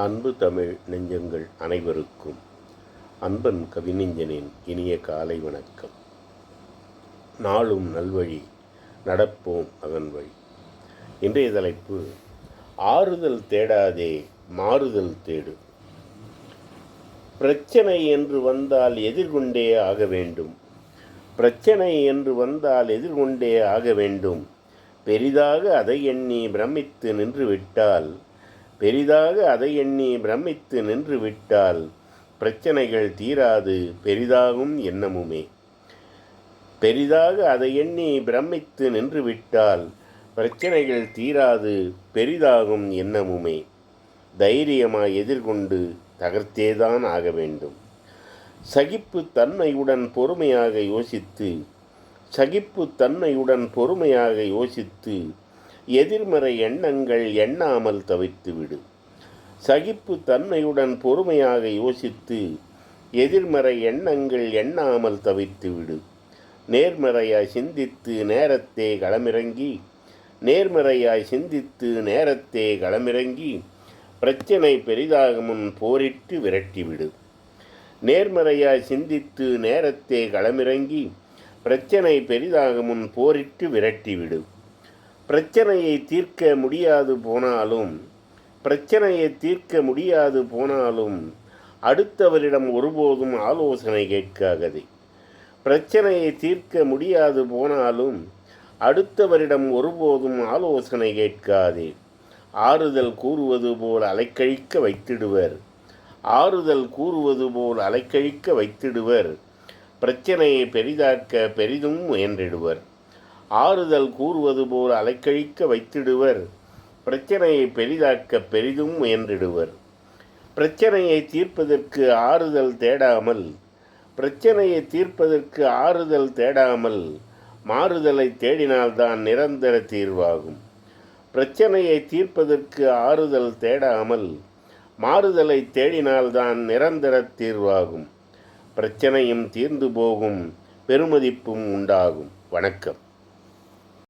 அன்பு தமிழ் நெஞ்சங்கள் அனைவருக்கும் அன்பன் கவிநெஞ்சனின் இனிய காலை வணக்கம். நாளும் நல்வழி நடப்போம் அதன் வழி இன்றைய தலைப்பு ஆறுதல் தேடாதே மாறுதல் தேடு. பிரச்சனை என்று வந்தால் எதிர்கொண்டே ஆக வேண்டும். பிரச்சனை என்று வந்தால் எதிர்கொண்டே ஆக வேண்டும். பெரிதாக அதை எண்ணி பிரமித்து நின்று விட்டால் பெரிதாக அதை எண்ணி பிரமித்து நின்று விட்டால் பிரச்சனைகள் தீராது பெரிதாகும் எண்ணமுமே. பெரிதாக அதை எண்ணி பிரமித்து நின்று விட்டால் பிரச்சனைகள் தீராது பெரிதாகும் எண்ணமுமே. தைரியமாய் எதிர்கொண்டு தகர்த்தேதான் ஆக வேண்டும். சகிப்பு தன்மையுடன் பொறுமையாக யோசித்து சகிப்பு தன்மையுடன் பொறுமையாக யோசித்து எதிர்மறை எண்ணங்கள் எண்ணாமல் தவித்துவிடு. சகிப்பு தன்மையுடன் பொறுமையாக யோசித்து எதிர்மறை எண்ணங்கள் எண்ணாமல் தவிர்த்துவிடு நேர்மறையாய் சிந்தித்து நேரத்தே களமிறங்கி நேர்மறையாய் சிந்தித்து நேரத்தே களமிறங்கி பிரச்சனை பெரிதாக முன் போரிட்டு விரட்டிவிடு. நேர்மறையாய் சிந்தித்து நேரத்தே களமிறங்கி பிரச்சனை பெரிதாக முன் போரிட்டு விரட்டிவிடு. பிரச்சனையை தீர்க்க முடியாது போனாலும் பிரச்சனையை தீர்க்க முடியாது போனாலும் அடுத்தவரிடம் ஒருபோதும் ஆலோசனை கேட்காதே. பிரச்சனையை தீர்க்க முடியாது போனாலும் அடுத்தவரிடம் ஒருபோதும் ஆலோசனை கேட்காதே. ஆறுதல் கூறுவது போல் அலைக்கழிக்க வைத்திடுவர். ஆறுதல் கூறுவது போல் அலைக்கழிக்க வைத்திடுவர். பிரச்சனையை பெரிதாக்க பெரிதும் முயன்றிடுவர். ஆறுதல் கூறுவது போல் அலைக்கழிக்க வைத்திடுவர். பிரச்சனையை பெரிதாக்க பெரிதும் முயன்றிடுவர். பிரச்சனையை தீர்ப்பதற்கு ஆறுதல் தேடாமல் பிரச்சனையை தீர்ப்பதற்கு ஆறுதல் தேடாமல் மாறுதலை தேடினால்தான் நிரந்தர தீர்வாகும். பிரச்சனையை தீர்ப்பதற்கு ஆறுதல் தேடாமல் மாறுதலை தேடினால்தான் நிரந்தர தீர்வாகும். பிரச்சனையும் தீர்ந்து போகும் பெருமதிப்பும் உண்டாகும். வணக்கம்.